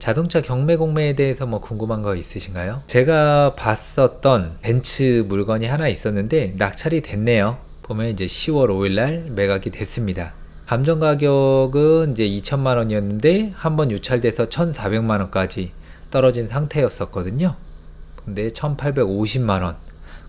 자동차 경매 공매에 대해서 뭐 궁금한 거 있으신가요? 제가 봤었던 벤츠 물건이 하나 있었는데 낙찰이 됐네요. 보면 이제 10월 5일 날 매각이 됐습니다. 감정 가격은 이제 2천만 원이었는데 한 번 유찰돼서 1,400만 원까지 떨어진 상태였었거든요. 근데 1,850만 원,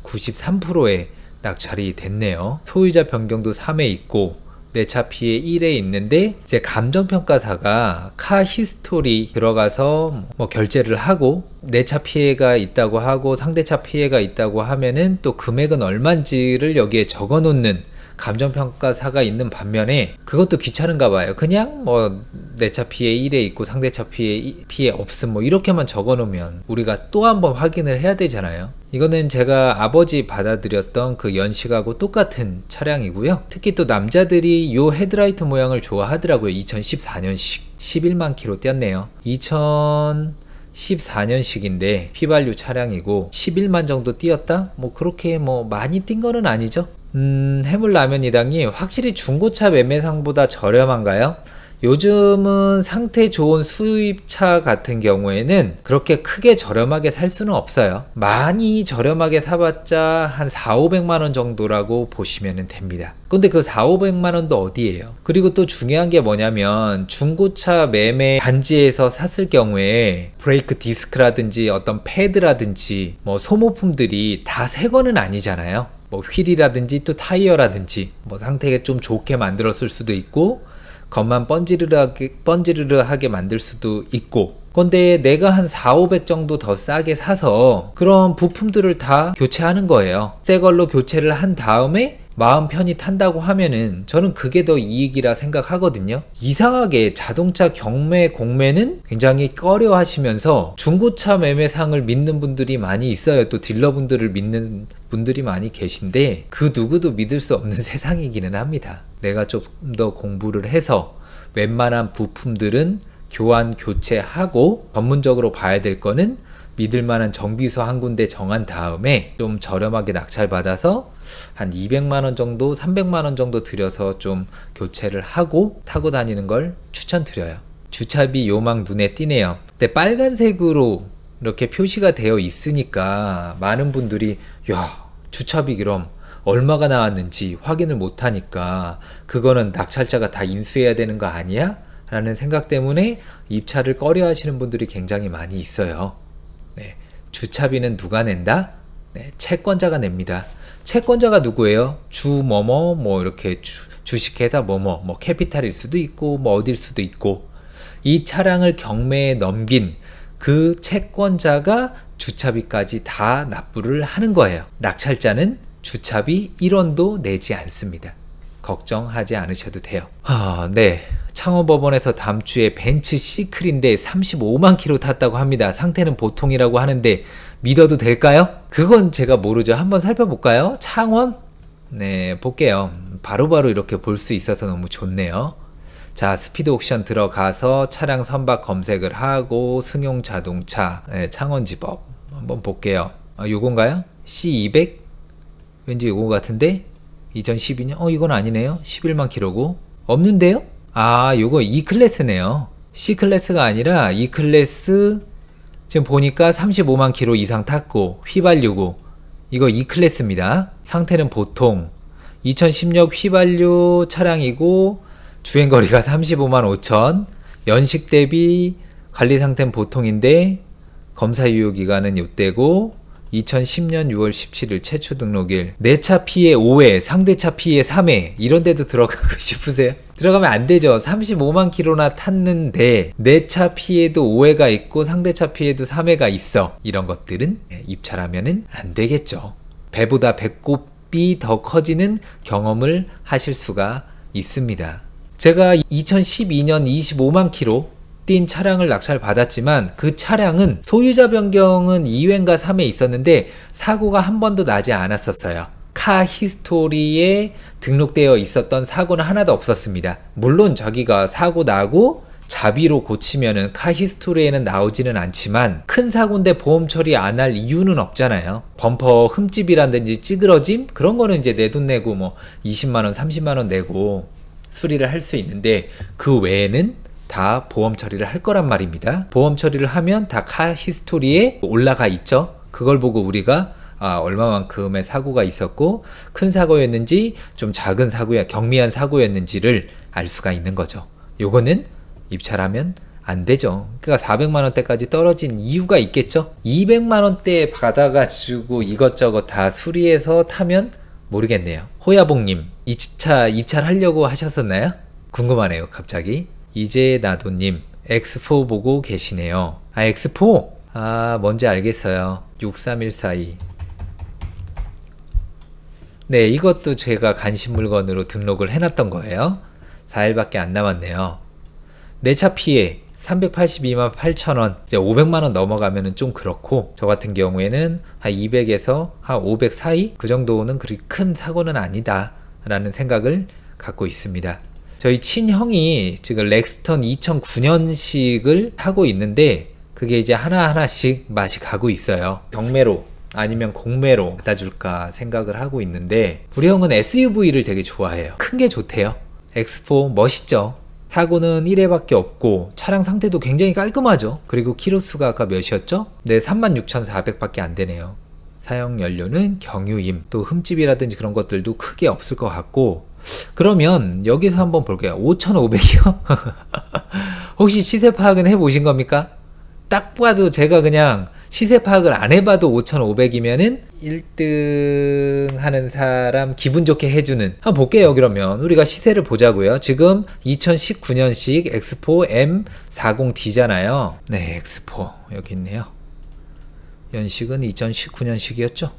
93%의 낙찰이 됐네요. 소유자 변경도 3회 있고 내차 피해 1회 있는데 이제 감정평가사가 카 히스토리 들어가서 뭐 결제를 하고 내 차 피해가 있다고 하고 상대차 피해가 있다고 하면은 또 금액은 얼마인지를 여기에 적어 놓는 감정평가사가 있는 반면에 그것도 귀찮은가 봐요. 그냥 뭐 내 차 피해 1회 있고 상대차 피해 이- 피해 없음 뭐 이렇게만 적어 놓으면 우리가 또 한번 확인을 해야 되잖아요. 이거는 제가 아버지 받아들였던 그 연식하고 똑같은 차량이고요. 특히 또 남자들이 요 헤드라이트 모양을 좋아하더라고요. 2014년식 11만 킬로 뛰었네요. 2014년식인데 휘발유 차량이고 11만 정도 뛰었다? 뭐 그렇게 뭐 많이 뛴 거는 아니죠. 음, 해물라면이당이 확실히 중고차 매매상보다 저렴한가요? 요즘은 상태 좋은 수입차 같은 경우에는 그렇게 크게 저렴하게 살 수는 없어요. 많이 저렴하게 사봤자 한 4, 500만 원 정도라고 보시면 됩니다. 근데 그 4, 500만 원도 어디예요? 그리고 또 중요한 게 뭐냐면 중고차 매매 단지에서 샀을 경우에 브레이크 디스크라든지 어떤 패드라든지 뭐 소모품들이 다 새 거는 아니잖아요. 뭐 휠이라든지 또 타이어라든지 뭐 상태가 좀 좋게 만들었을 수도 있고 겉만 번지르르하게, 번지르르하게 만들 수도 있고 근데 내가 한 4, 500 정도 더 싸게 사서 그런 부품들을 다 교체하는 거예요. 새 걸로 교체를 한 다음에 마음 편히 탄다고 하면은 저는 그게 더 이익이라 생각하거든요. 이상하게 자동차 경매 공매는 굉장히 꺼려 하시면서 중고차 매매상을 믿는 분들이 많이 있어요. 또 딜러분들을 믿는 분들이 많이 계신데 그 누구도 믿을 수 없는 세상이기는 합니다. 내가 좀 더 공부를 해서 웬만한 부품들은 교환 교체하고 전문적으로 봐야 될 거는 믿을 만한 정비소 한 군데 정한 다음에 좀 저렴하게 낙찰 받아서 한 200만 원 정도, 300만 원 정도 들여서 좀 교체를 하고 타고 다니는 걸 추천드려요. 주차비 요망 눈에 띄네요. 근데 빨간색으로 이렇게 표시가 되어 있으니까 많은 분들이 야, 주차비 그럼 얼마가 나왔는지 확인을 못 하니까 그거는 낙찰자가 다 인수해야 되는 거 아니야? 라는 생각 때문에 입찰을 꺼려 하시는 분들이 굉장히 많이 있어요. 네. 주차비는 누가 낸다? 네, 채권자가 냅니다. 채권자가 누구예요? 주 뭐뭐 뭐 이렇게 주, 주식회사 뭐뭐 뭐 캐피탈일 수도 있고 뭐 어딜 수도 있고 이 차량을 경매에 넘긴 그 채권자가 주차비까지 다 납부를 하는 거예요. 낙찰자는 주차비 1원도 내지 않습니다. 걱정하지 않으셔도 돼요. 아, 네. 창원법원에서 다음 주에 벤츠 시클인데 35만 킬로 탔다고 합니다. 상태는 보통이라고 하는데 믿어도 될까요? 그건 제가 모르죠. 한번 살펴볼까요? 창원? 네, 볼게요. 바로 바로 이렇게 볼 수 있어서 너무 좋네요. 자, 스피드 옥션 들어가서 차량 선박 검색을 하고 승용 자동차 네, 창원지법 한번 볼게요. 아, 요건가요? C200? 왠지 요거 같은데 2012년? 어 이건 아니네요. 11만 킬로고 없는데요? 아 요거 E 클래스네요. C 클래스가 아니라 E 클래스 지금 보니까 35만 킬로 이상 탔고 휘발유고 이거 E 클래스입니다. 상태는 보통 2016 휘발유 차량이고 주행 거리가 35만 5천 연식 대비 관리 상태는 보통인데 검사 유효 기간은 요때고 2010년 6월 17일 최초 등록일 내 차 피해 5회 상대차 피해 3회 이런 데도 들어가고 싶으세요? 들어가면 안 되죠. 35만 킬로나 탔는데 내 차 피해도 5회가 있고 상대차 피해도 3회가 있어. 이런 것들은 입찰하면은 안 되겠죠. 배보다 배꼽이 더 커지는 경험을 하실 수가 있습니다. 제가 2012년 25만 킬로 뛴 차량을 낙찰 받았지만 그 차량은 소유자 변경은 2회인가 3회 있었는데 사고가 한 번도 나지 않았었어요. 카 히스토리에 등록되어 있었던 사고는 하나도 없었습니다. 물론 자기가 사고 나고 자비로 고치면은 카 히스토리에는 나오지는 않지만 큰 사고인데 보험 처리 안 할 이유는 없잖아요. 범퍼 흠집이라든지 찌그러짐 그런 거는 이제 내 돈 내고 뭐 20만 원, 30만 원 내고 수리를 할 수 있는데 그 외에는 다 보험 처리를 할 거란 말입니다. 보험 처리를 하면 다 카 히스토리에 올라가 있죠. 그걸 보고 우리가 아, 얼마만큼의 사고가 있었고 큰 사고였는지 좀 작은 사고야 경미한 사고였는지를 알 수가 있는 거죠. 요거는 입찰하면 안 되죠. 그러니까 400만 원대까지 떨어진 이유가 있겠죠. 200만 원대 받아가지고 이것저것 다 수리해서 타면 모르겠네요. 호야봉님, 이 차 입찰하려고 하셨었나요? 궁금하네요, 갑자기. 이제 나도님, X4 보고 계시네요. 아, X4? 아, 뭔지 알겠어요. 63142. 네, 이것도 제가 간식 물건으로 등록을 해놨던 거예요. 4일밖에 안 남았네요. 내 차 피해 382만 8천 원, 이제 500만 원 넘어가면은 좀 그렇고 저 같은 경우에는 한 200에서 한 500 사이 그 정도는 그리 큰 사고는 아니다라는 생각을 갖고 있습니다. 저희 친형이 지금 렉스턴 2009년식을 타고 있는데 그게 이제 하나하나씩 맛이 가고 있어요. 경매로 아니면 공매로 갖다 줄까 생각을 하고 있는데 우리 형은 SUV를 되게 좋아해요. 큰 게 좋대요. X4 멋있죠. 사고는 1회밖에 없고 차량 상태도 굉장히 깔끔하죠. 그리고 키로수가 아까 몇이었죠? 네, 36,400밖에 안 되네요. 사용 연료는 경유임, 또 흠집이라든지 그런 것들도 크게 없을 것 같고 그러면 여기서 한번 볼게요. 5,500이요? 혹시 시세 파악은 해보신 겁니까? 딱 봐도 제가 그냥 시세 파악을 안 해봐도 5,500이면은 1등 하는 사람 기분 좋게 해주는. 한번 볼게요, 그러면. 우리가 시세를 보자고요. 지금 2019년식 X4 M40D잖아요. 네, X4. 여기 있네요. 연식은 2019년식이었죠?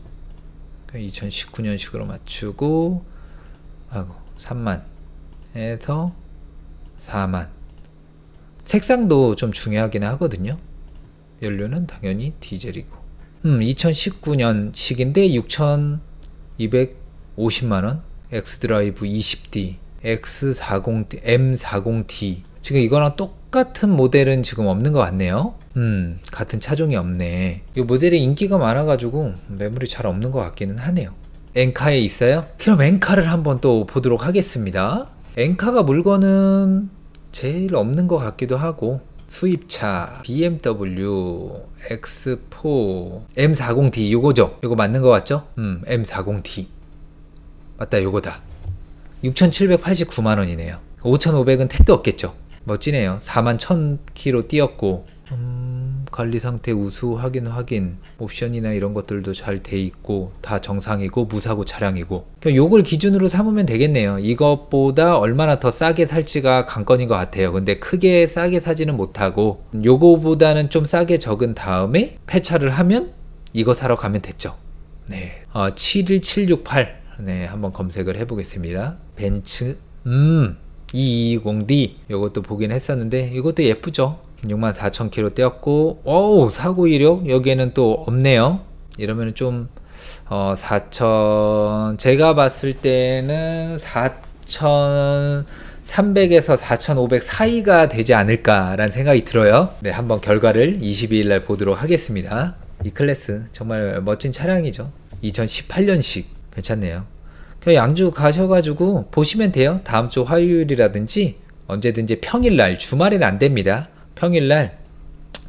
2019년식으로 맞추고, 아이고, 3만. 에서 4만. 색상도 좀 중요하긴 하거든요. 연료는 당연히 디젤이고. 음, 2019년식인데 6,250만 원. 엑스드라이브 20D, X40D, M40D. 지금 이거랑 똑같은 모델은 지금 없는 것 같네요. 음, 같은 차종이 없네. 이 모델이 인기가 많아가지고 매물이 잘 없는 것 같기는 하네요. 엔카에 있어요? 그럼 엔카를 한번 또 보도록 하겠습니다. 엔카가 물건은 제일 없는 것 같기도 하고 수입차 BMW X4 M40D 요거죠? 요거 맞는 것 같죠? 음 M40D 맞다 요거다 6,789만 원이네요 5,500은 택도 없겠죠 멋지네요 4만 1,000km 뛰었고 음, 관리 상태 우수 확인 확인 옵션이나 이런 것들도 잘 돼 있고 다 정상이고 무사고 차량이고 그냥 요걸 기준으로 삼으면 되겠네요 이것보다 얼마나 더 싸게 살지가 관건인 것 같아요 근데 크게 싸게 사지는 못하고 요거보다는 좀 싸게 적은 다음에 폐차를 하면 이거 사러 가면 됐죠 네 어, 71768 네, 한번 검색을 해보겠습니다. 벤츠, 음, 220D. 이것도 보긴 했었는데, 이것도 예쁘죠? 64,000km 떼었고, 어우, 사고 이력? 여기에는 또 없네요. 이러면 좀, 어, 4,000, 제가 봤을 때는 4,300에서 4,500 사이가 되지 않을까라는 생각이 들어요. 네, 한번 결과를 22일 날 보도록 하겠습니다. 이 클래스, 정말 멋진 차량이죠. 2018년식. 괜찮네요. 그냥 양주 가셔가지고 보시면 돼요. 다음 주 화요일이라든지 언제든지 평일날 주말에는 안 됩니다. 평일날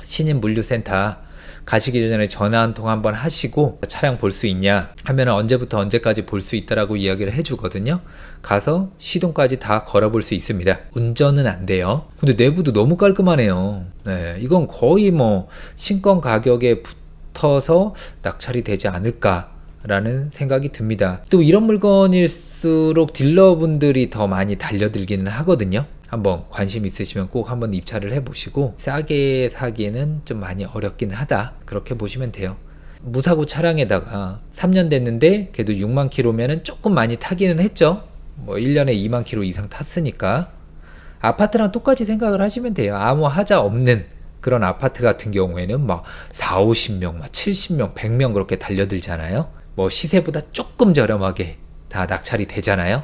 신인 물류센터 가시기 전에 전화 한 통 한번 하시고 차량 볼 수 있냐 하면 언제부터 언제까지 볼 수 있다라고 이야기를 해주거든요. 가서 시동까지 다 걸어볼 수 있습니다. 운전은 안 돼요. 근데 내부도 너무 깔끔하네요. 네, 이건 거의 뭐 신권 가격에 붙어서 낙찰이 되지 않을까. 라는 생각이 듭니다. 또 이런 물건일수록 딜러분들이 더 많이 달려들기는 하거든요. 한번 관심 있으시면 꼭 한번 입찰을 해보시고 싸게 사기에는 좀 많이 어렵기는 하다. 그렇게 보시면 돼요. 무사고 차량에다가 3년 됐는데 그래도 6만 킬로면은 조금 많이 타기는 했죠. 뭐 1년에 2만 킬로 이상 탔으니까 아파트랑 똑같이 생각을 하시면 돼요. 아무 하자 없는 그런 아파트 같은 경우에는 막 4, 50명, 막 70명, 100명 그렇게 달려들잖아요. 뭐 시세보다 조금 저렴하게 다 낙찰이 되잖아요.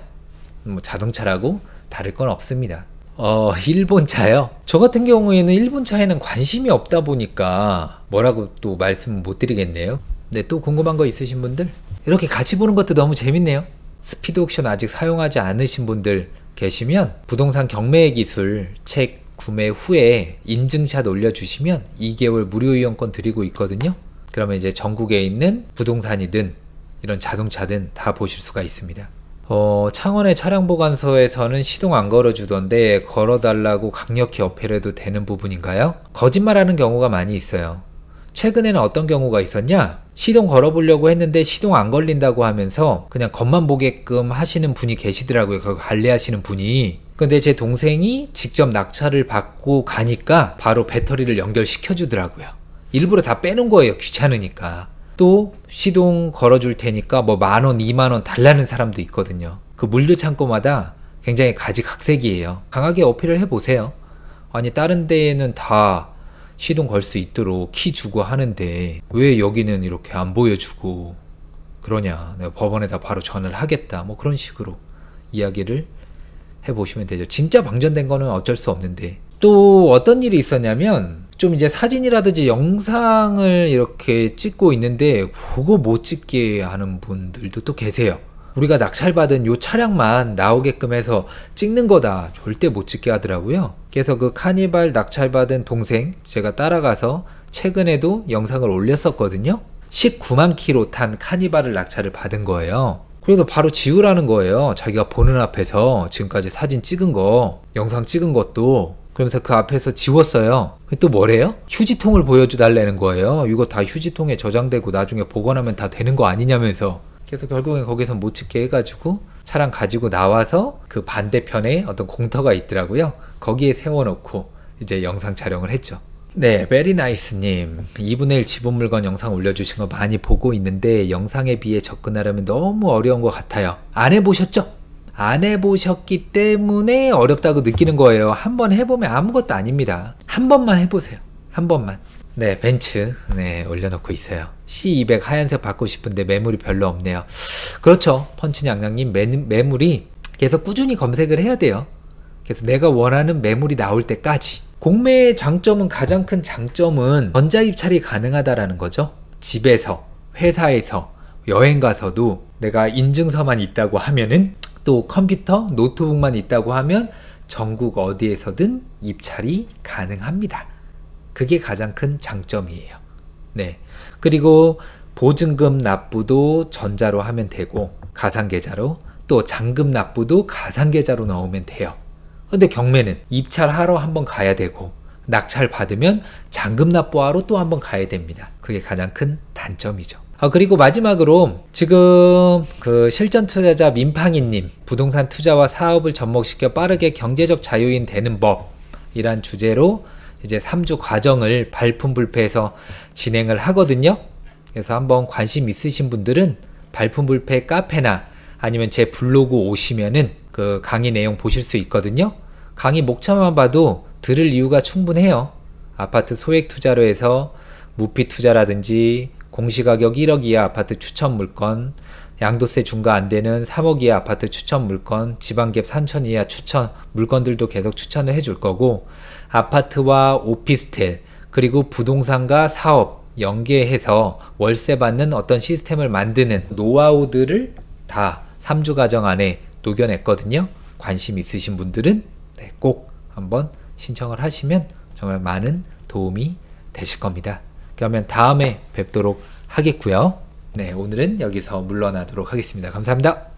뭐 자동차라고 다를 건 없습니다. 어, 일본 차요? 저 같은 경우에는 일본 차에는 관심이 없다 보니까 뭐라고 또 말씀 못 드리겠네요. 네, 또 궁금한 거 있으신 분들? 이렇게 같이 보는 것도 너무 재밌네요. 스피드 옥션 아직 사용하지 않으신 분들 계시면 부동산 경매의 기술 책 구매 후에 인증샷 올려주시면 2개월 무료 이용권 드리고 있거든요. 그러면 이제 전국에 있는 부동산이든 이런 자동차든 다 보실 수가 있습니다. 어, 창원의 차량 보관소에서는 시동 안 걸어주던데 걸어달라고 강력히 어필해도 되는 부분인가요? 거짓말하는 경우가 많이 있어요. 최근에는 어떤 경우가 있었냐? 시동 걸어보려고 했는데 시동 안 걸린다고 하면서 그냥 겉만 보게끔 하시는 분이 계시더라고요. 그 관리하시는 분이. 근데 제 동생이 직접 낙찰을 받고 가니까 바로 배터리를 연결시켜 주더라고요. 일부러 다 빼놓은 거예요. 귀찮으니까. 또 시동 걸어줄 테니까 뭐 만 원, 이만 원 달라는 사람도 있거든요. 그 물류 창고마다 굉장히 가지각색이에요. 강하게 어필을 해보세요. 아니 다른 데에는 다 시동 걸 수 있도록 키 주고 하는데 왜 여기는 이렇게 안 보여주고 그러냐. 내가 법원에다 바로 전화를 하겠다. 뭐 그런 식으로 이야기를 해보시면 되죠. 진짜 방전된 거는 어쩔 수 없는데 또 어떤 일이 있었냐면 좀 이제 사진이라든지 영상을 이렇게 찍고 있는데 그거 못 찍게 하는 분들도 또 계세요. 우리가 낙찰받은 요 차량만 나오게끔 해서 찍는 거다. 절대 못 찍게 하더라고요. 그래서 그 카니발 낙찰받은 동생 제가 따라가서 최근에도 영상을 올렸었거든요. 19만 킬로 탄 카니발을 낙찰을 받은 거예요. 그래도 바로 지우라는 거예요. 자기가 보는 앞에서 지금까지 사진 찍은 거, 영상 찍은 것도 그러면서 그 앞에서 지웠어요. 또 뭐래요? 휴지통을 보여줘달라는 거예요. 이거 다 휴지통에 저장되고 나중에 복원하면 다 되는 거 아니냐면서. 그래서 결국엔 거기서 못 찍게 해가지고 차량 가지고 나와서 그 반대편에 어떤 공터가 있더라고요. 거기에 세워놓고 이제 영상 촬영을 했죠. 네, 베리나이스님. 2분의 1 지분 물건 영상 올려주신 거 많이 보고 있는데 영상에 비해 접근하려면 너무 어려운 것 같아요. 안 해보셨죠? 안 해보셨기 때문에 어렵다고 느끼는 거예요. 한번 해보면 아무것도 아닙니다. 한 번만 해보세요. 한 번만. 네, 벤츠. 네, 올려놓고 있어요. C200 하얀색 받고 싶은데 매물이 별로 없네요. 그렇죠. 펀치냥냥님, 매, 매물이 계속 꾸준히 검색을 해야 돼요. 그래서 내가 원하는 매물이 나올 때까지. 공매의 장점은 가장 큰 장점은 전자입찰이 가능하다라는 거죠. 집에서, 회사에서, 여행 가서도 내가 인증서만 있다고 하면은 또 컴퓨터, 노트북만 있다고 하면 전국 어디에서든 입찰이 가능합니다. 그게 가장 큰 장점이에요. 네. 그리고 보증금 납부도 전자로 하면 되고 가상계좌로 또 잔금 납부도 가상계좌로 넣으면 돼요. 근데 경매는 입찰하러 한번 가야 되고 낙찰 받으면 잔금 납부하러 또 한번 가야 됩니다. 그게 가장 큰 단점이죠. 아, 그리고 마지막으로 지금 그 실전 투자자 민팡이님 부동산 투자와 사업을 접목시켜 빠르게 경제적 자유인 되는 법이란 주제로 이제 3주 과정을 발품 불패에서 진행을 하거든요. 그래서 한번 관심 있으신 분들은 발품 불패 카페나 아니면 제 블로그 오시면은 그 강의 내용 보실 수 있거든요. 강의 목차만 봐도 들을 이유가 충분해요. 아파트 소액 투자로 해서 무피 투자라든지 공시가격 1억 이하 아파트 추천 물건, 양도세 중과 안 되는 3억 이하 아파트 추천 물건, 지방갭 3천 이하 추천 물건들도 계속 추천을 해줄 거고, 아파트와 오피스텔, 그리고 부동산과 사업 연계해서 월세 받는 어떤 시스템을 만드는 노하우들을 다 3주 과정 안에 녹여냈거든요. 관심 있으신 분들은 네, 꼭 한번 신청을 하시면 정말 많은 도움이 되실 겁니다. 그러면 다음에 뵙도록 하겠고요. 네, 오늘은 여기서 물러나도록 하겠습니다. 감사합니다.